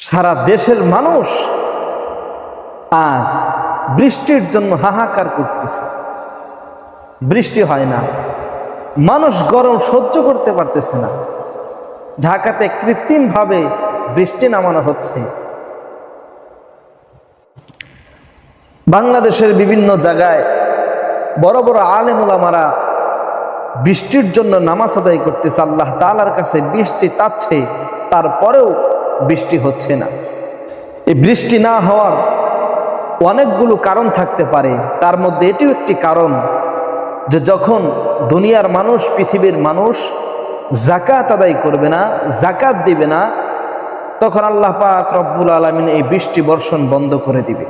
সারা দেশের মানুষ আজ বৃষ্টির জন্য হাহাকার করতেছে। বৃষ্টি হয় না। মানুষ গরম সহ্য করতে পারতেছে না। ঢাকাতে কৃত্রিমভাবে বৃষ্টি নামানো হচ্ছে। বাংলাদেশের বিভিন্ন জায়গায় বড় বড় আলেমুলামারা বৃষ্টির জন্য নামাজ আদায় করতেছে। আল্লাহ তালার কাছে বৃষ্টি চাচ্ছে তারপরেও বৃষ্টি হচ্ছে না। এই বৃষ্টি না হওয়ার অনেকগুলো কারণ থাকতে পারে। তার মধ্যে এটিও একটি কারণ যে যখন দুনিয়ার মানুষ, পৃথিবীর মানুষ জাকাত আদায় করবে না জাকাত দিবে না, তখন আল্লাহ পাক রব্বুল আলমিন এই বৃষ্টি বর্ষণ বন্ধ করে দিবে।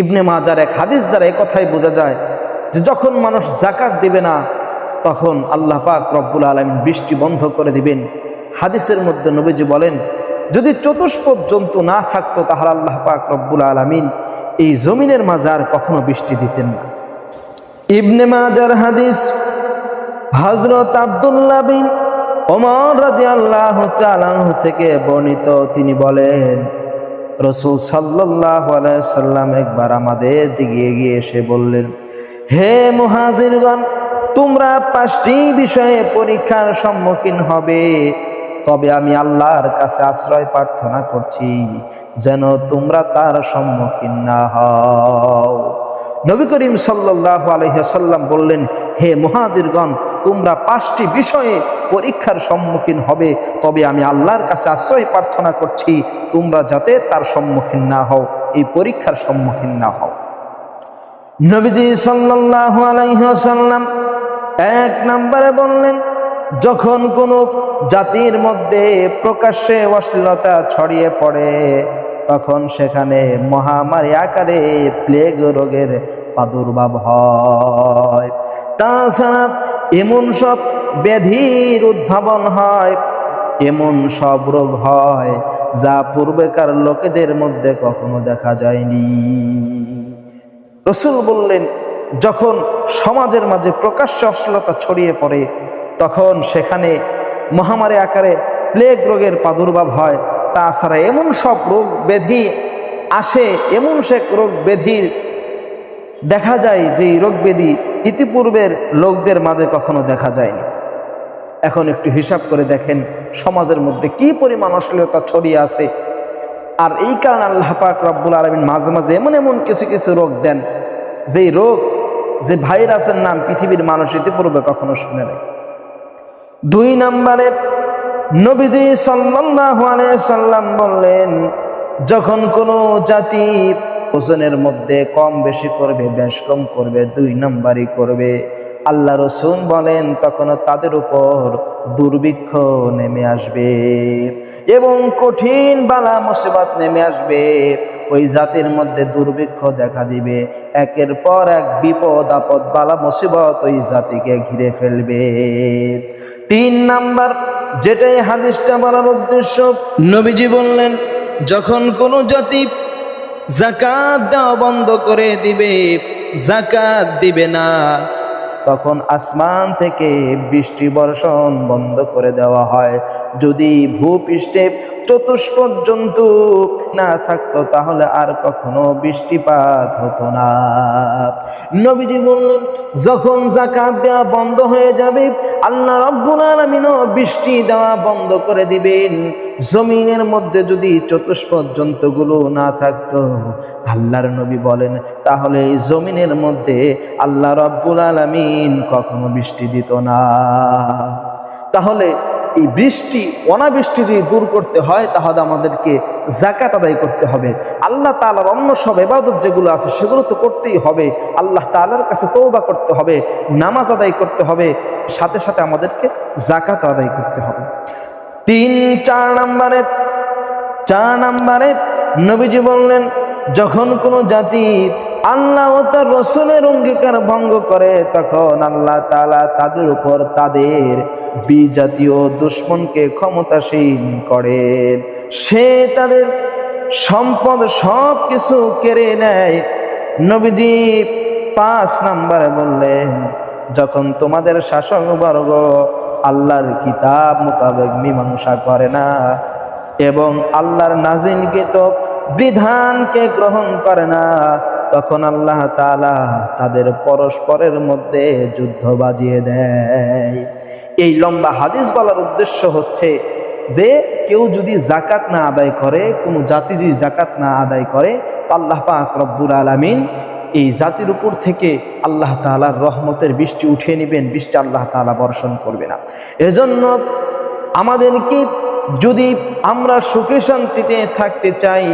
ইবনে মাজার এক হাদিস দ্বারা কথাই বোঝা যায় যে যখন মানুষ জাকাত দিবে না, তখন আল্লাহ পাক রব্বুল আলমিন বৃষ্টি বন্ধ করে দিবেন। হাদিসের মধ্যে নবীজি বলেন, যদি চতুষ্পদ জন্তু না থাকতো তাহলে আল্লাহ পাক রব্বুল আলমিন এই জমিনের মাঝে আর কখনো বৃষ্টি দিতেন না। ইবনে মাজার হাদিস হজরত আবদুল্লাহ বিন ওমর রাজি আল্লাহ চালানহু থেকে বর্ণিত। তিনি বলেন, রসুল সাল্লাহ সাল্লাম একবার আমাদের দিকে এগিয়ে এসে বললেন, হে মুহাজিরগণ, তোমরা পাঁচটি বিষয়ে পরীক্ষার সম্মুখীন হবে। তবে আমি আল্লাহর কাছে আশ্রয় প্রার্থনা করছি যেন তোমরা তার সম্মুখীন না হও। নবী করিম সাল্লাহ আলহ্লাম বললেন, হে মহাজিরগণ, তোমরা পাঁচটি বিষয়ে পরীক্ষার সম্মুখীন হবে, তবে আমি আল্লাহর কাছে আশ্রয় প্রার্থনা করছি, তোমরা যাতে তার সম্মুখীন না হও, এই পরীক্ষার সম্মুখীন না হও। নবীজি সাল্লাহ আলাইসাল্লাম এক নম্বরে বললেন যখন কোনো জাতির মধ্যে প্রকাশ্যে অশ্লীলতা ছড়িয়ে পড়ে, তখন সেখানে মহামারী আকারে প্লেগ রোগের প্রাদুর্ভাব হয়। তাছাড়া এমন সব ব্যাধির উদ্ভাবন হয়, এমন সব রোগ হয় যা পূর্বেকার লোকেদের মধ্যে কখনো দেখা যায়নি। রসুল বললেন, যখন সমাজের মাঝে প্রকাশ্য অশ্লীলতা ছড়িয়ে পড়ে তখন সেখানে মহামারী আকারে প্লেগ রোগের প্রাদুর্ভাব হয়। তাছাড়া এমন সব রোগ ব্যাধি আসে, এমন সে রোগ ব্যাধির দেখা যায় যে রোগ ব্যাধি ইতিপূর্বের লোকদের মাঝে কখনো দেখা যায়নি। এখন একটু হিসাব করে দেখেন সমাজের মধ্যে কি পরিমাণ অশ্লীলতা ছড়িয়ে আছে। আর এই কারণে আল্লাহ পাক রব্বুল আলমিন মাঝে মাঝে এমন এমন কিছু কিছু রোগ দেন, যেই রোগ, যে ভাইরাসের নাম পৃথিবীর মানুষ ইতিপূর্বে কখনো শুনে নেই। দুই নম্বরে নবীজি সাল্লাহ সাল্লাম বললেন যখন কোনো জাতি ওজনের মধ্যে কম বেশি করবে, বেশ কম করবে, দুই নম্বরই করবে। আল্লাহ রসুন বলেন তখন তাদের উপর দুর্ভিক্ষ নেমে আসবে এবং কঠিন বালা মুসিবত নেমে আসবে। ওই জাতির মধ্যে দুর্ভিক্ষ দেখা দিবে। একের পর এক বিপদ, আপদ, বালা মুসিবত ওই জাতিকে ঘিরে ফেলবে। তিন নাম্বার, যেটাই হাদিসটা বলার উদ্দেশ্য, নবীজি বললেন, যখন কোনো জাতি জাকাত দেওয়া বন্ধ করে দিবে জাকাত দিবে না। তখন আসমান থেকে বৃষ্টি বর্ষণ বন্ধ করে দেওয়া হয়। যদি ভূপৃষ্ঠে চতুষ্পদ জন্তু না থাকতো, তাহলে আর কখনো বৃষ্টিপাত হতো না। নবীজি বললেন, যখন জাকাত দেওয়া বন্ধ হয়ে যাবে, আল্লাহ রব্বুল আলমিনও বৃষ্টি দেওয়া বন্ধ করে দিবেন। জমিনের মধ্যে যদি চতুষ্পদ জন্তুগুলো না থাকতো, আল্লাহর নবী বলেন, তাহলে এই জমিনের মধ্যে আল্লাহ রব্বুল আলমিন কখনো বৃষ্টি দিত না। তাহলে এই বৃষ্টি, অনাবৃষ্টি যদি দূর করতে হয়, তাহলে আমাদেরকে জাকাত আদায় করতে হবে। আল্লাহ তালার অন্য সব এবাদত যেগুলো আছে, সেগুলো তো করতেই হবে। আল্লাহ তালার কাছে তৌবা করতে হবে, নামাজ আদায় করতে হবে, সাথে সাথে আমাদেরকে জাকাত আদায় করতে হবে। তিন, চার নাম্বারে চার নাম্বারে নবীজি বললেন, যখন কোনো জাতি আল্লাহ ও তার রসুলের অঙ্গীকার ভঙ্গ করে, তখন আল্লাহ তালা তাদের উপর তাদের বিজাতীয় দুশ্মনকে ক্ষমতাসীন করেন সে তাদের সম্পদ সব কিছু কেড়ে নেয়। নবীজি পাঁচ নাম্বারে বললেন, যখন তোমাদের শাসক বর্গ আল্লাহর কিতাব মোতাবেক মীমাংসা করে না এবং আল্লাহর নাজিনকৃত বিধানকে গ্রহণ করে না, তখন আল্লাহ তাআলা তাদের পরস্পরের মধ্যে যুদ্ধ বাজিয়ে দেয়। এই লম্বা হাদিস বলার উদ্দেশ্য হচ্ছে যে কেউ যদি জাকাত না আদায় করে, কোনো জাতি যদি জাকাত না আদায় করে, তো আল্লাহ পাক রব্বুল আলামিন এই জাতির উপর থেকে আল্লাহ তাআলার রহমতের বৃষ্টি উঠিয়ে নেবেন, বৃষ্টি আল্লাহ তাআলা বর্ষণ করবে না। এজন্য আমাদেরকে যদি আমরা সুখে শান্তিতে থাকতে চাই